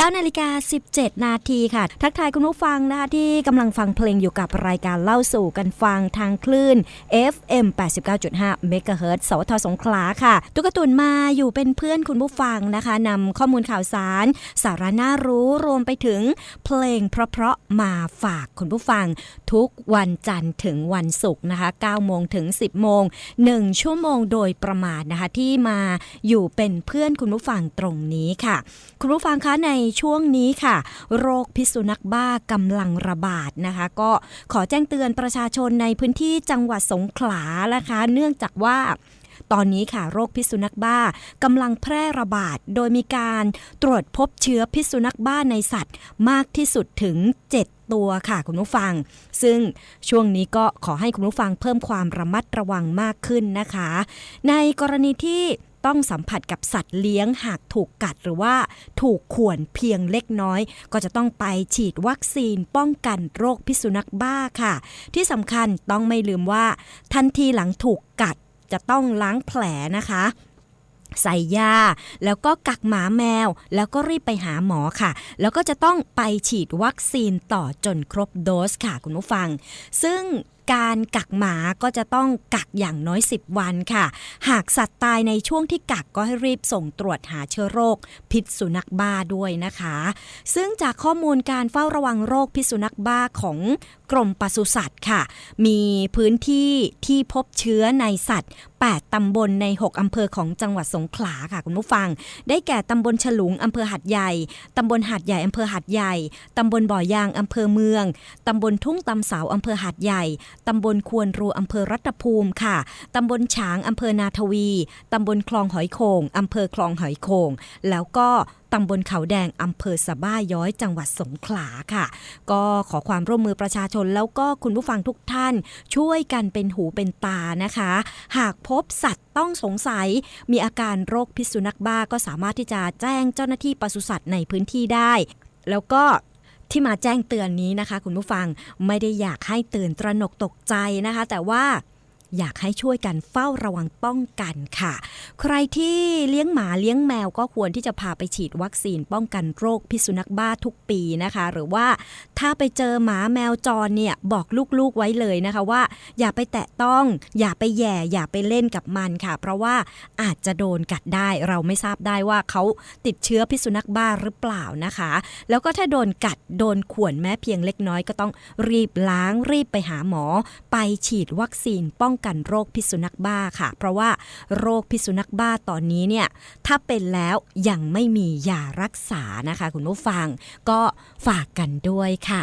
9นาฬิกา 17 นาทีค่ะ ทักทายคุณผู้ฟังนะคะที่กำลังฟังเพลงอยู่กับรายการเล่าสู่กันฟังทางคลื่น FM 89.5 MHz สวทสงขลาค่ะ ตุ๊กตุนมาอยู่เป็นเพื่อนคุณผู้ฟังนะคะนำข้อมูลข่าวสาร สาระน่ารู้รวมไปถึงเพลงเพราะๆมาฝากคุณผู้ฟัง ทุกวันจันทร์ถึงวันศุกร์นะคะ9โมงถึง 10 โมง 1 ชั่วโมงโดยประมาณนะคะที่มาอยู่เป็นเพื่อนคุณผู้ฟังตรงนี้ค่ะ คุณผู้ฟังคะในช่วงนี้ค่ะ โรคพิษสุนัขบ้ากำลังระบาดนะคะ ก็ขอแจ้งเตือนประชาชนในพื้นที่จังหวัดสงขลานะคะ เนื่องจากว่าตอนนี้ค่ะโรคพิษสุนัขบ้ากำลังแพร่ระบาด โดยมีการตรวจพบเชื้อพิษสุนัขบ้าในสัตว์ มากที่สุดถึง 7 ตัวค่ะคุณผู้ฟัง ซึ่งช่วงนี้ก็ขอให้คุณผู้ฟังเพิ่มความระมัดระวังมากขึ้นนะคะ ในกรณีที่ ต้องสัมผัสกับสัตว์เลี้ยงหากถูกกัดหรือว่าถูกข่วนเพียงเล็กน้อย ก็จะต้องไปฉีดวัคซีนป้องกันโรคพิษสุนัขบ้าค่ะ ที่สำคัญต้องไม่ลืมว่า ทันทีหลังถูกกัดจะต้องล้างแผลนะคะใส่ยาแล้วก็กักหมาแมว แล้วก็รีบไปหาหมอค่ะ แล้วก็จะต้องไปฉีดวัคซีนต่อจนครบโดสค่ะคุณผู้ฟัง ซึ่ง การกักหมาก็จะต้องกักอย่างน้อย 10 วันค่ะ หากสัตว์ตายในช่วงที่กักก็ให้รีบส่งตรวจหาเชื้อโรค พิษสุนัขบ้าด้วยนะคะ ซึ่งจากข้อมูลการเฝ้าระวังโรคพิษสุนัขบ้าของกรมปศุสัตว์ค่ะ มีพื้นที่ที่พบเชื้อในสัตว์ 8 ตำบลใน 6 อำเภอของจังหวัดสงขลาค่ะคุณผู้ฟัง ได้แก่ตำบลฉลุงอำเภอหัดใหญ่ ตำบลหัดใหญ่อำเภอหัดใหญ่ ตำบลบ่อยางอำเภอเมือง ตำบลทุ่งตำเสาอำเภอหัดใหญ่ตำบลควนรูอำเภอรัตภูมิค่ะ ตำบลฉางอำเภอนาทวี ตำบลคลองหอยโขงอำเภอคลองหอยโขงแล้วก็ตำบลเขาแดงอำเภอสะบ้าย้อยจังหวัดสงขลาค่ะ ก็ขอความร่วมมือประชาชนแล้วก็คุณผู้ฟังทุกท่าน ช่วยกันเป็นหูเป็นตานะคะ หากพบสัตว์ต้องสงสัย มีอาการโรคพิษสุนัขบ้าก็สามารถที่จะแจ้งเจ้าหน้าที่ปศุสัตว์ในพื้นที่ได้ แล้วก็ ที่มาแจ้งเตือนนี้นะคะ คุณผู้ฟังไม่ได้อยากให้ตื่นตระหนกตกใจนะคะ แต่ว่า อยากให้ช่วยกันเฝ้าระวังป้องกันค่ะ ใครที่เลี้ยงหมาเลี้ยงแมวก็ควรที่จะพาไปฉีดวัคซีนป้องกันโรคพิษสุนัขบ้าทุกปีนะคะ หรือว่าถ้าไปเจอหมาแมวจรเนี่ยบอกลูกๆไว้เลยนะคะว่า อย่าไปแตะต้อง อย่าไปแย่ อย่าไปเล่นกับมันค่ะ เพราะว่าอาจจะโดนกัดได้ เราไม่ทราบได้ว่าเขาติดเชื้อพิษสุนัขบ้าหรือเปล่านะคะ แล้วก็ถ้าโดนกัดโดนข่วนแม้เพียงเล็กน้อยก็ต้องรีบล้างรีบไปหาหมอ ไปฉีดวัคซีนป้องกันโรคพิษสุนัขบ้าค่ะ เพราะว่าโรคพิษสุนัขบ้าตอนนี้เนี่ยถ้าเป็นแล้วยังไม่มียารักษานะคะ คุณผู้ฟังก็ฝากกันด้วยค่ะ